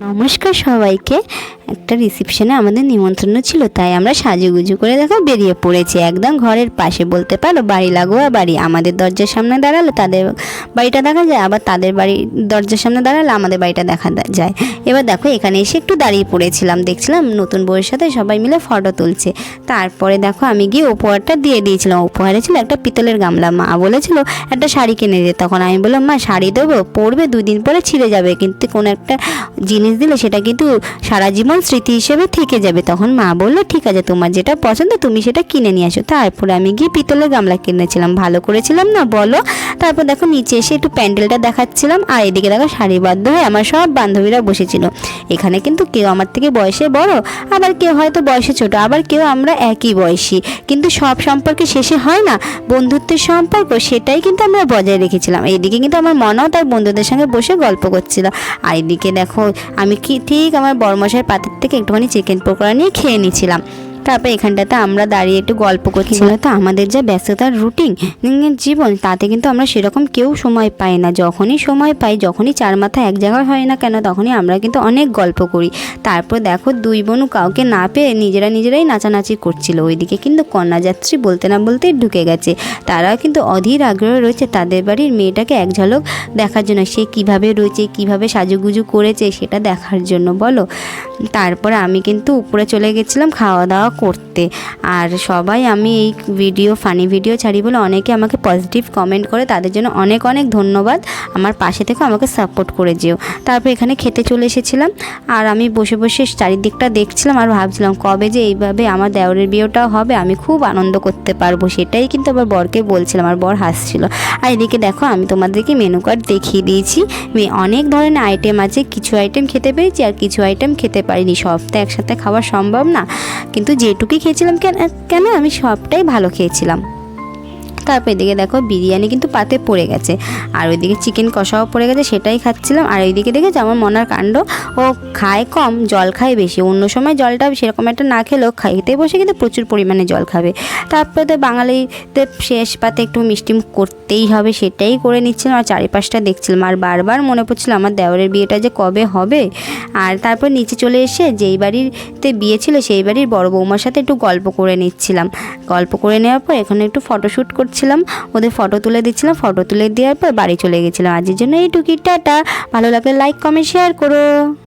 নমস্কার সবাইকে। একটা রিসেপশনে আমাদের নিমন্ত্রণ ছিল, তাই আমরা সাজুগুজু করে দেখো বেরিয়ে পড়েছি। একদম ঘরের পাশে বলতে পারো, বাড়ি লাগোয়া বাড়ি। আমাদের দরজার সামনে দাঁড়ালে তাদের বাড়িটা দেখা যায়, আবার তাদের বাড়ির দরজার সামনে দাঁড়ালে আমাদের বাড়িটা দেখা যায়। এবার দেখো এখানে এসে একটু দাঁড়িয়ে পড়েছিলাম, দেখছিলাম নতুন বউয়ের সাথে সবাই মিলে ফটো তুলছে। তারপরে দেখো আমি গিয়ে উপহারটা দিয়ে দিয়েছিলাম। উপহারে ছিল একটা পিতলের গামলা, মা বলেছিল একটা শাড়ি কিনে দিতে তখন আমি বললাম, মা, শাড়ি দেবো, পরবে দুই দিন পরে ছিঁড়ে যাবে। কিন্তু কোনো একটা জিনিস দিলে সেটা কিন্তু সারা জীবন স্মৃতি হিসেবে থেকে যাবে, তখন মা বলল, ঠিক আছে, তোমার যেটা পছন্দ তুমি সেটা কিনে নিয়ে আসো। তারপরে আমি গিয়ে পিতলের গামলা কিনেছিলাম। ভালো করেছিলাম না, বলো? তারপর দেখো, নিচে এসে একটু প্যান্ডেলটা দেখাচ্ছিলাম, আর এদিকে দেখো সারিবদ্ধ হয়ে আমার সব বান্ধবীরা বসেছিল। এখানে কিন্তু কেউ আমার থেকে বয়সে বড়, আবার কেউ হয়তো বয়সে ছোট, আবার কেউ আমরা একই বয়সী। কিন্তু সব সম্পর্কে শেষে হয় না, বন্ধুত্বের সম্পর্ক, সেটাই কিন্তু আমরা বজায় রেখেছিলাম। এইদিকে কিন্তু আমার মনাও তার বন্ধুদের সঙ্গে বসে গল্প করছিল। আর এদিকে দেখো, আমি কি, ঠিক আমার বড়মশাই পাতের থেকে একটুখানি চিকেন পকোড়া নিয়ে খেয়ে নিয়েছিলাম। তারপর এখানটাতে আমরা দাঁড়িয়ে একটু গল্প করছিলাম তো আমাদের যা ব্যস্ততার রুটিন জীবন তাতে কিন্তু আমরা সেরকম কেউ সময় পাই না। যখনই সময় পাই যখনই চার মাথা এক জায়গায় হয় না কেন তখনই আমরা কিন্তু অনেক গল্প করি। তারপর দেখো দুই বোনও কাউকে না পেয়ে নিজেরা নিজেরাই নাচানাচি করছিল। ওইদিকে কিন্তু কন্যাযাত্রী বলতে না বলতেই ঢুকে গেছে। তারাও কিন্তু অধীর আগ্রহ রয়েছে। তাদের বাড়ির মেয়েটাকে এক ঝলক দেখার জন্য সে কীভাবে রয়েছে কীভাবে সাজুগুজু করেছে সেটা দেখার জন্য বলো। তারপর আমি কিন্তু উপরে চলে গেছিলাম খাওয়া দাওয়া করতে। আর সবাই আমি এই ভিডিও ফানি ভিডিও ছাড়ি বলে অনেকে আমাকে পজিটিভ কমেন্ট করে। তাদের জন্য অনেক অনেক ধন্যবাদ। আমার পাশে থেকে আমাকে সাপোর্ট করে যেও। তারপর এখানে খেতে চলে এসেছিলাম। আর আমি বসে বসে চারিদিকটা দেখছিলাম আর ভাবছিলাম, কবে যে এইভাবে আমার দেওরের বিয়েটাও হবে, আমি খুব আনন্দ করতে পারব। সেটাই কিন্তু আবার বরকে বলছিলাম আর বর হাসছিল। আর এদিকে দেখো, আমি তোমাদেরকে মেনু কার্ড দেখিয়ে দিয়েছি। অনেক ধরনের আইটেম আছে। কিছু আইটেম খেতে পেরেছি আর কিছু আইটেম খেতে পারিনি। সব তো একসাথে খাওয়া সম্ভব না। কিন্তু যেটুকুই খেয়েছিলাম কেন আমি সবটাই ভালো খেয়েছিলাম। তারপর এদিকে দেখো বিরিয়ানি কিন্তু পাতে পড়ে গেছে। আর ওইদিকে চিকেন কষাও পড়ে গেছে, সেটাই খাচ্ছিলাম। আর ওইদিকে দেখেছি আমার মনার কাণ্ড, ও খায় কম, জল খায় বেশি। অন্য সময় জলটা সেরকম একটা না খেলেও খাইতে বসে কিন্তু প্রচুর পরিমাণে জল খাবে। তারপরে তো বাঙালিতে শেষ পাতে একটু মিষ্টি করতেই হবে, সেটাই করে নিচ্ছিলাম। আর চারিপাশটা দেখছিলাম। আর বারবার মনে পড়ছিল আমার দেওরের বিয়েটা যে কবে হবে। আর তারপর নিচে চলে এসে যেই বাড়িতে বিয়ে ছিল, সেই বাড়ির বড় বৌমার সাথে একটু গল্প করে নিচ্ছিলাম। গল্প করে নেওয়ার পর এখানে একটু ফটোশ্যুট করছিলাম ওদের ফটো তুলে দিচ্ছিলাম ফটো তুলে দেওয়ার পর বাড়ি চলে গেছিলাম। আজের জন্য এইটুকি টাটা। ভালো লাগলে লাইক কমেন্ট শেয়ার করো।